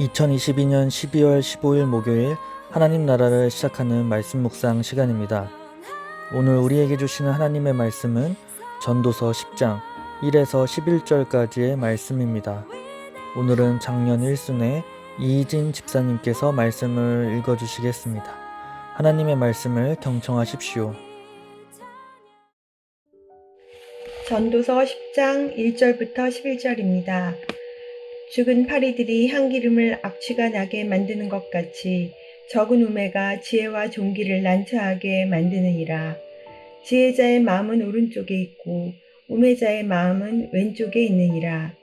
2022년 12월 15일 목요일 하나님 나라를 시작하는 말씀 묵상 시간입니다. 오늘 우리에게 주시는 하나님의 말씀은 전도서 10장 1에서 11절까지의 말씀입니다. 오늘은 작년 1순에 이희진 집사님께서 말씀을 읽어주시겠습니다. 하나님의 말씀을 경청하십시오. 전도서 10장 1절부터 11절입니다. 죽은 파리들이 향기름을 악취가 나게 만드는 것 같이 적은 우매가 지혜와 종기를 난처하게 만드느니라. 지혜자의 마음은 오른쪽에 있고 우매자의 마음은 왼쪽에 있느니라.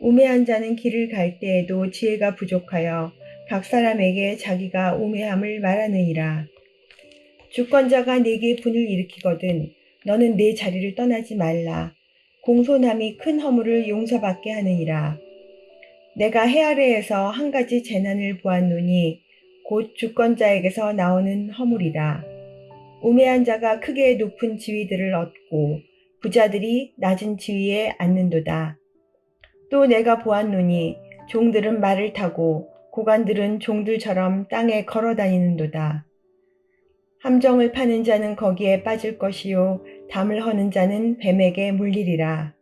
우매한 자는 길을 갈 때에도 지혜가 부족하여 각 사람에게 자기가 우매함을 말하느니라. 주권자가 내게 분을 일으키거든 너는 내 자리를 떠나지 말라. 공손함이 큰 허물을 용서받게 하느니라. 내가 해 아래에서 한 가지 재난을 보았노니 곧 주권자에게서 나오는 허물이라. 우매한 자가 크게 높은 지위들을 얻고 부자들이 낮은 지위에 앉는도다. 또 내가 보았노니 종들은 말을 타고 고관들은 종들처럼 땅에 걸어 다니는도다. 함정을 파는 자는 거기에 빠질 것이요 담을 허는 자는 뱀에게 물리리라.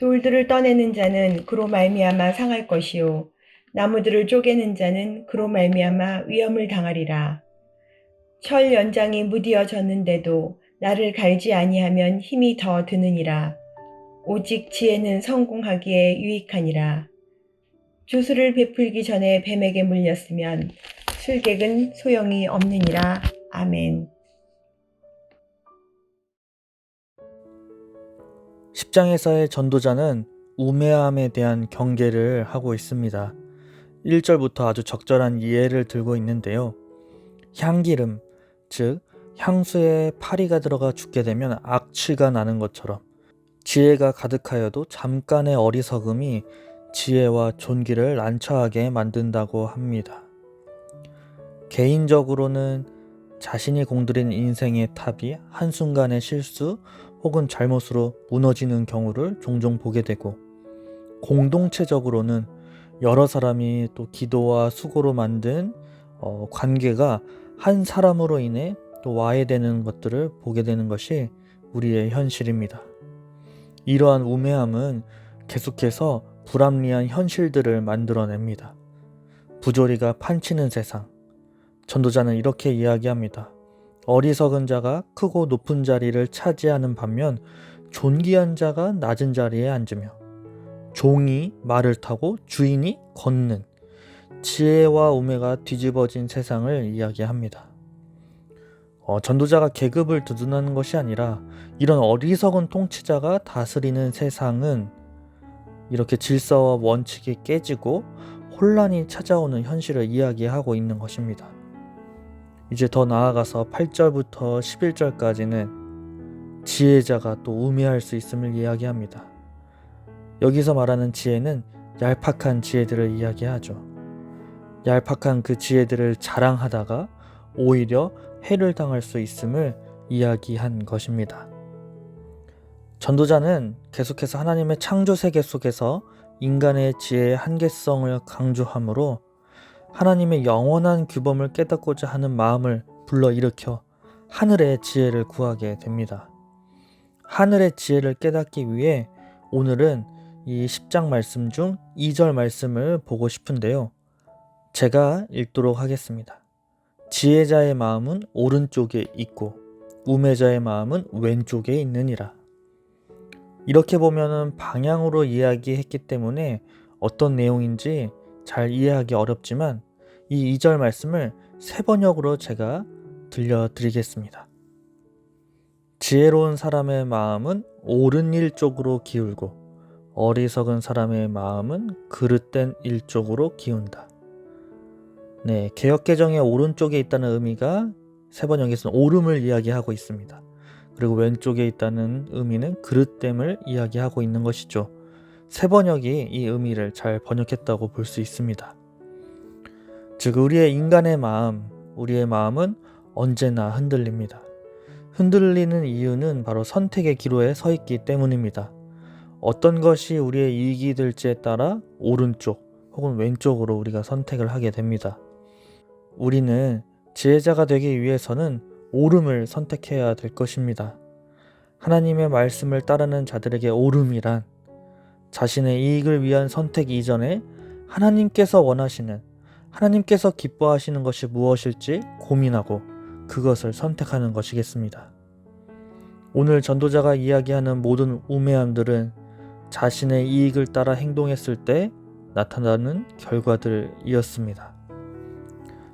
돌들을 떠내는 자는 그로 말미암아 상할 것이요 나무들을 쪼개는 자는 그로 말미암아 위험을 당하리라. 철 연장이 무디어졌는데도 나를 갈지 아니하면 힘이 더 드느니라. 오직 지혜는 성공하기에 유익하니라. 주술을 베풀기 전에 뱀에게 물렸으면 술객은 소용이 없느니라. 아멘. 10장에서의 전도자는 우매함에 대한 경계를 하고 있습니다. 1절부터 아주 적절한 이해를 들고 있는데요. 향기름, 즉 향수에 파리가 들어가 죽게 되면 악취가 나는 것처럼 지혜가 가득하여도 잠깐의 어리석음이 지혜와 존귀를 난처하게 만든다고 합니다. 개인적으로는 자신이 공들인 인생의 탑이 한순간의 실수 혹은 잘못으로 무너지는 경우를 종종 보게 되고 공동체적으로는 여러 사람이 또 기도와 수고로 만든 어, 관계가 한 사람으로 인해 또 와해되는 것들을 보게 되는 것이 우리의 현실입니다. 이러한 우매함은 계속해서 불합리한 현실들을 만들어냅니다. 부조리가 판치는 세상. 전도자는 이렇게 이야기합니다. 어리석은 자가 크고 높은 자리를 차지하는 반면 존귀한 자가 낮은 자리에 앉으며 종이 말을 타고 주인이 걷는 지혜와 우매가 뒤집어진 세상을 이야기합니다. 어, 전도자가 계급을 두둔하는 것이 아니라 이런 어리석은 통치자가 다스리는 세상은 이렇게 질서와 원칙이 깨지고 혼란이 찾아오는 현실을 이야기하고 있는 것입니다. 이제 더 나아가서 8절부터 11절까지는 지혜자가 또 우매할 수 있음을 이야기합니다. 여기서 말하는 지혜는 얄팍한 지혜들을 이야기하죠. 얄팍한 그 지혜들을 자랑하다가 오히려 해를 당할 수 있음을 이야기한 것입니다. 전도자는 계속해서 하나님의 창조 세계 속에서 인간의 지혜의 한계성을 강조하므로 하나님의 영원한 규범을 깨닫고자 하는 마음을 불러일으켜 하늘의 지혜를 구하게 됩니다. 하늘의 지혜를 깨닫기 위해 오늘은 이 10장 말씀 중 2절 말씀을 보고 싶은데요. 제가 읽도록 하겠습니다. 지혜자의 마음은 오른쪽에 있고 우매자의 마음은 왼쪽에 있느니라. 이렇게 보면은 방향으로 이야기했기 때문에 어떤 내용인지 잘 이해하기 어렵지만 이 2절 말씀을 세 번역으로 제가 들려드리겠습니다. 지혜로운 사람의 마음은 옳은 일 쪽으로 기울고 어리석은 사람의 마음은 그릇된 일 쪽으로 기운다. 네, 개혁 개정의 오른쪽에 있다는 의미가 세 번역에서는 오름을 이야기하고 있습니다. 그리고 왼쪽에 있다는 의미는 그릇됨을 이야기하고 있는 것이죠. 세 번역이 이 의미를 잘 번역했다고 볼 수 있습니다. 즉, 우리의 인간의 마음, 우리의 마음은 언제나 흔들립니다. 흔들리는 이유는 바로 선택의 기로에 서 있기 때문입니다. 어떤 것이 우리의 이익이 될지에 따라 오른쪽 혹은 왼쪽으로 우리가 선택을 하게 됩니다. 우리는 지혜자가 되기 위해서는 옳음을 선택해야 될 것입니다. 하나님의 말씀을 따르는 자들에게 옳음이란 자신의 이익을 위한 선택 이전에 하나님께서 원하시는, 하나님께서 기뻐하시는 것이 무엇일지 고민하고 그것을 선택하는 것이겠습니다. 오늘 전도자가 이야기하는 모든 우매함들은 자신의 이익을 따라 행동했을 때 나타나는 결과들이었습니다.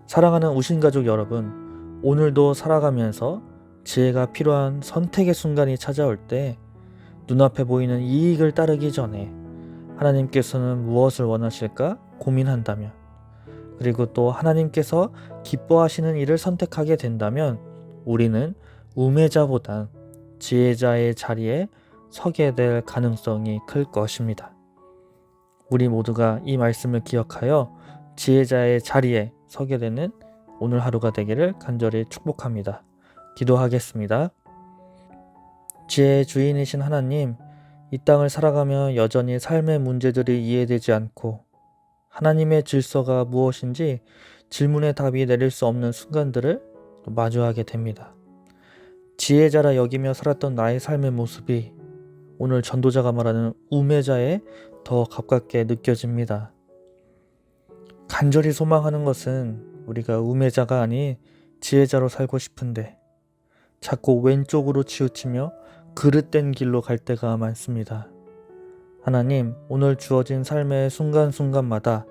사랑하는 우신가족 여러분, 오늘도 살아가면서 지혜가 필요한 선택의 순간이 찾아올 때 눈앞에 보이는 이익을 따르기 전에 하나님께서는 무엇을 원하실까 고민한다면 그리고 또 하나님께서 기뻐하시는 일을 선택하게 된다면 우리는 우매자보단 지혜자의 자리에 서게 될 가능성이 클 것입니다. 우리 모두가 이 말씀을 기억하여 지혜자의 자리에 서게 되는 오늘 하루가 되기를 간절히 축복합니다. 기도하겠습니다. 지혜의 주인이신 하나님, 이 땅을 살아가며 여전히 삶의 문제들이 이해되지 않고 하나님의 질서가 무엇인지 질문의 답이 내릴 수 없는 순간들을 마주하게 됩니다. 지혜자라 여기며 살았던 나의 삶의 모습이 오늘 전도자가 말하는 우매자에 더 가깝게 느껴집니다. 간절히 소망하는 것은 우리가 우매자가 아닌 지혜자로 살고 싶은데 자꾸 왼쪽으로 치우치며 그릇된 길로 갈 때가 많습니다. 하나님, 오늘 주어진 삶의 순간순간마다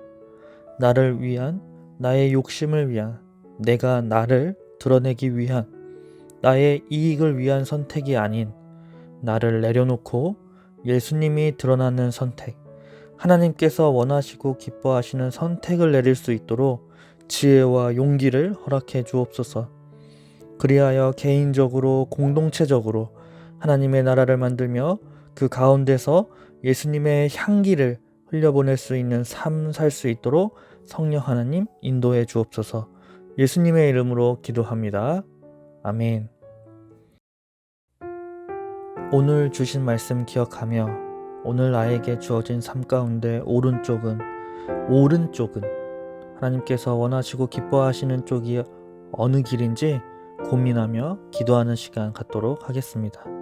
나를 위한, 나의 욕심을 위한, 내가 나를 드러내기 위한, 나의 이익을 위한 선택이 아닌 나를 내려놓고 예수님이 드러나는 선택, 하나님께서 원하시고 기뻐하시는 선택을 내릴 수 있도록 지혜와 용기를 허락해 주옵소서. 그리하여 개인적으로 공동체적으로 하나님의 나라를 만들며 그 가운데서 예수님의 향기를 흘려보낼 수 있는 삶 살 수 있도록 성령 하나님 인도해 주옵소서. 예수님의 이름으로 기도합니다. 아멘. 오늘 주신 말씀 기억하며 오늘 나에게 주어진 삶 가운데 오른쪽은 오른쪽은 하나님께서 원하시고 기뻐하시는 쪽이 어느 길인지 고민하며 기도하는 시간 갖도록 하겠습니다.